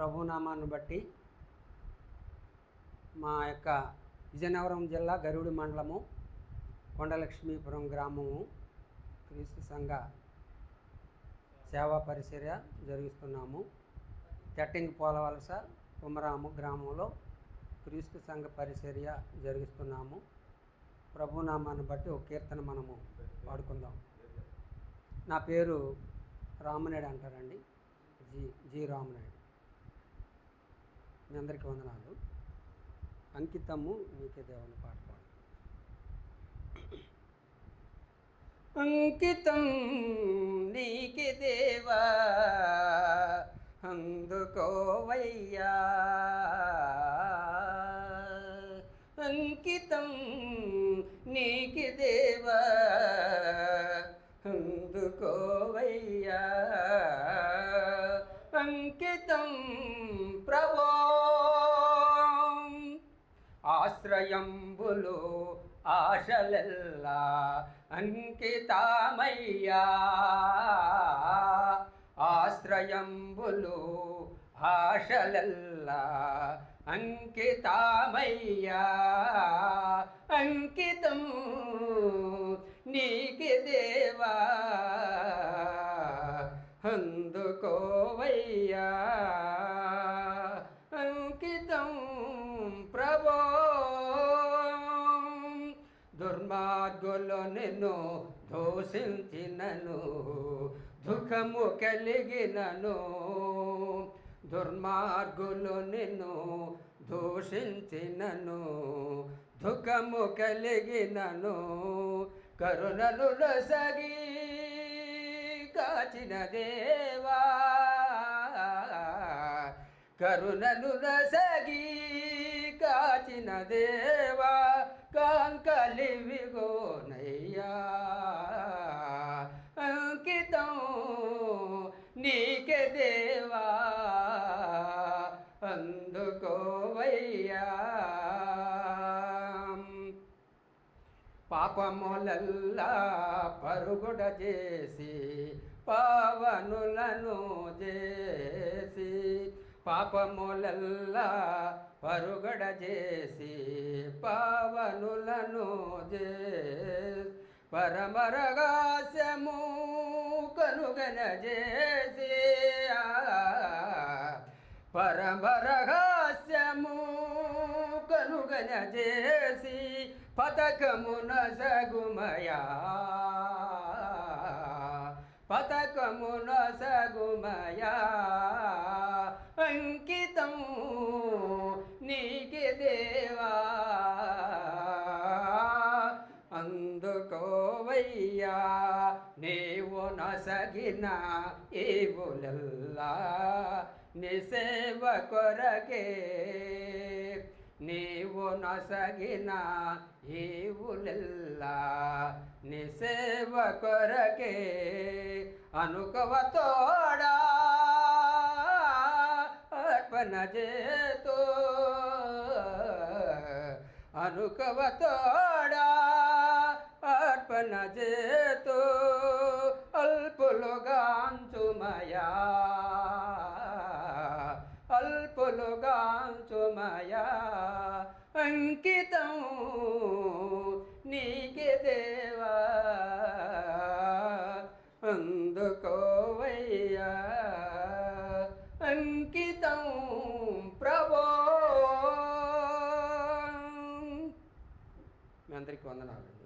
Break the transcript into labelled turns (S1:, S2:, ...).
S1: ప్రభునామాన్ని బట్టి మా యొక్క విజయనగరం జిల్లా గరుడి మండలము కొండలక్ష్మీపురం గ్రామము క్రీస్తు సంఘ సేవా పరిచర్య జరిగిస్తున్నాము. తెట్టింగ్ పోలవలస కుమరాము గ్రామంలో క్రీస్తు సంఘ పరిచర్య జరిగిస్తున్నాము. ప్రభునామాన్ని బట్టి ఒక కీర్తన మనము పాడుకుందాం. నా పేరు రామనాయుడు అంటారండి. G G Rama Naidu. మీ అందరికీ వందనాలు. అంకితము నీకే దేవుని పాట పాడు. అంకితం నీకే దేవా అందుకోవయ్యా. అంకితం నీకి దేవా అందుకో ఆశ్రయంబులు ఆశలెల్లా అంకితామయ్యా. ఆశ్రయంబులు ఆశలెల్లా అంకితామయ్యా. అంకితం నీకి దేవా. దుర్మార్గులు నిన్ను దోషించినను దుఃఖము కలిగినను. దుర్మార్గులు నిన్ను దూషించినను దుఃఖము కలిగినను. కరుణలు సగి కాచిన దేవా కరుణలు సగి కాచిన దేవా కాంకలివి దేవా అందుకోవయ్యా. పాపములల్లా పరుగుడ చేసి పావనులను చేసి పాపములల్లా పరుగడ చేసి పావనులను చేసి పరమరగాస్యము కనుగన చేసి పరమరహస్యము కనుగన చేసి పథకమున సగుమయా. పథకమున సగుమయా. అంకితం నీకి దేవా. అందుకోవయ్యా నీవు నసగిన ఏవులల్లా నీ సేవ కొరకే నీవు నసగిన ఏవులల్లా నీ సేవ కొరకే అనుకవ తోడా అర్పణ చేతో అనుకవ తోడా అర్పణ చేతో అల్పులుగాంచుమయా అల్పులుగాంచుమయా అంకితం నీకే దేవా. అందుకోవయ్యా. అంకితం ప్రభో. మీ అందరికీ వందనాలండి